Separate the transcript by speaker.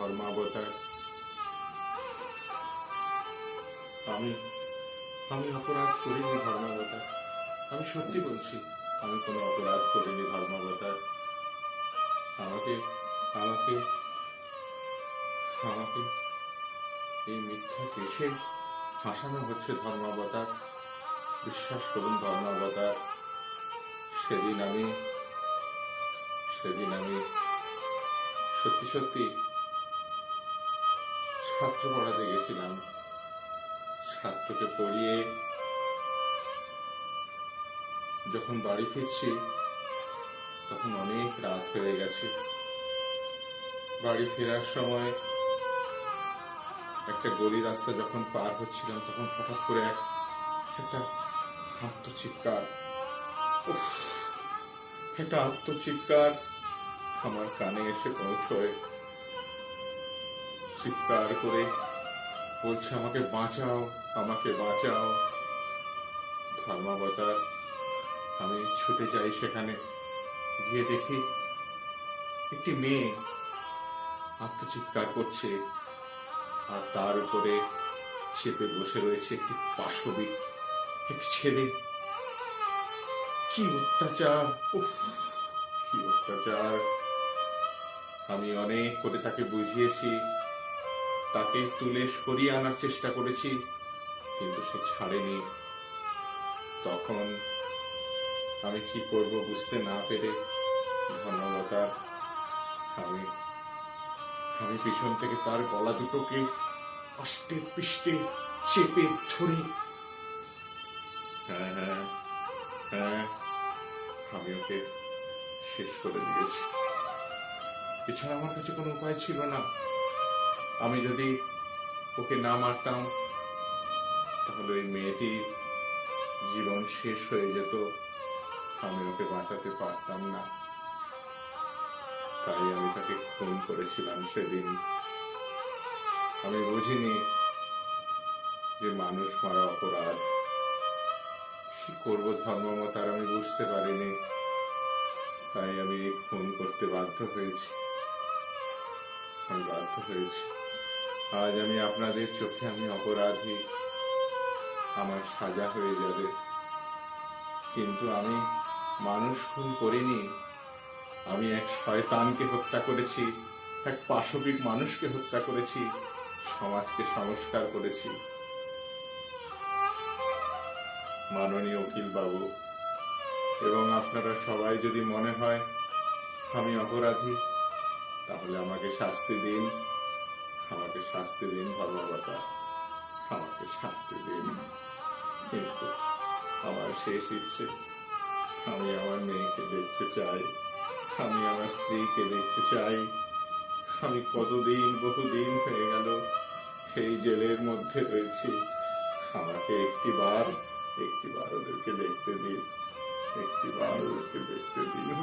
Speaker 1: ধর্মাবতার আমি আমি অপরাধ করিনি ধর্মাবতার আমি সত্যি বলছি, আমি কোনো অপরাধ করিনি ধর্মাবতার আমাকে আমাকে আমাকে এই মিথ্যা কেসে হাসানো হচ্ছে ধর্মাবতার বিশ্বাস করুন ধর্মাবতার সেদিন আমি সেদিন আমি সত্যি সত্যি ছাত্র পড়াতে গেছিলাম। ছাত্রকে পড়িয়ে যখন বাড়ি ফিরছি, তখন অনেক রাত হয়ে গেছে। বাড়ি ফেরার সময় একটা গলি রাস্তা যখন পার হচ্ছিলাম, তখন হঠাৎ করে এক একটা আত্মচিৎকার। একটা আত্মচিৎকার আমার কানে এসে পৌঁছয়। চিৎকার করে বলছে, আমাকে বাঁচাও আমাকে বাঁচাও। ধর্মাবতার আমি ছুটে যাই সেখানে। গিয়ে দেখি একটি মেয়ে আত্মচিৎকার করছে আর তার উপরে চেপে বসে রয়েছে একটি পাশবিক একটি ছেলে। কি অত্যাচার? কি অত্যাচার। আমি অনেক করে তাকে বুঝিয়েছি। তাকে তুলে সরিয়ে আনার চেষ্টা করেছি, কিন্তু সে ছাড়েনি। তখন আমি কি করব বুঝতে না পেরে ধন্যবাদ আমি আমি পিছন থেকে তার গলা দুটোকে আষ্টে পিষ্টে চেপে ধরে। হ্যাঁ হ্যাঁ হ্যাঁ আমি ওকে শেষ করে দিয়েছি। এছাড়া আমার কাছে কোনো উপায় ছিল না। আমি যদি ওকে না মারতাম, তাহলে ওই মেয়েটির জীবন শেষ হয়ে যেত। আমি ওকে বাঁচাতে পারতাম না। তাই আমি তাকে খুন করেছিলাম সেদিন। আমি বুঝিনি যে মানুষ মারা অপরাধ। কি করব ধর্মমতার আমি বুঝতে পারিনি। তাই আমি খুন করতে বাধ্য হয়েছি। আমি বাধ্য হয়েছি। আজ আমি আপনাদের চোখে আমি অপরাধী। আমার সাজা হয়ে যাবে। কিন্তু আমি মানুষ খুন করিনি। আমি এক শয়তানকে হত্যা করেছি, এক পাশবিক মানুষকে হত্যা করেছি, সমাজকে সংস্কার করেছি। মাননীয় উকিল বাবু এবং আপনারা সবাই যদি মনে হয় আমি অপরাধী, তাহলে আমাকে শাস্তি দিন। আমাকে শাস্তি দিন ধর্মবাতা আমাকে শাস্তি দিন। কিন্তু আমার শেষ ইচ্ছে, আমি আমার মেয়েকে দেখতে চাই, আমি আমার স্ত্রীকে দেখতে চাই। আমি কতদিন, বহুদিন হয়ে গেল এই জেলের মধ্যে রয়েছি। আমাকে একটি বার একটি বার ওদেরকে দেখতে দিন একটি বার ওদেরকে দেখতে দিন।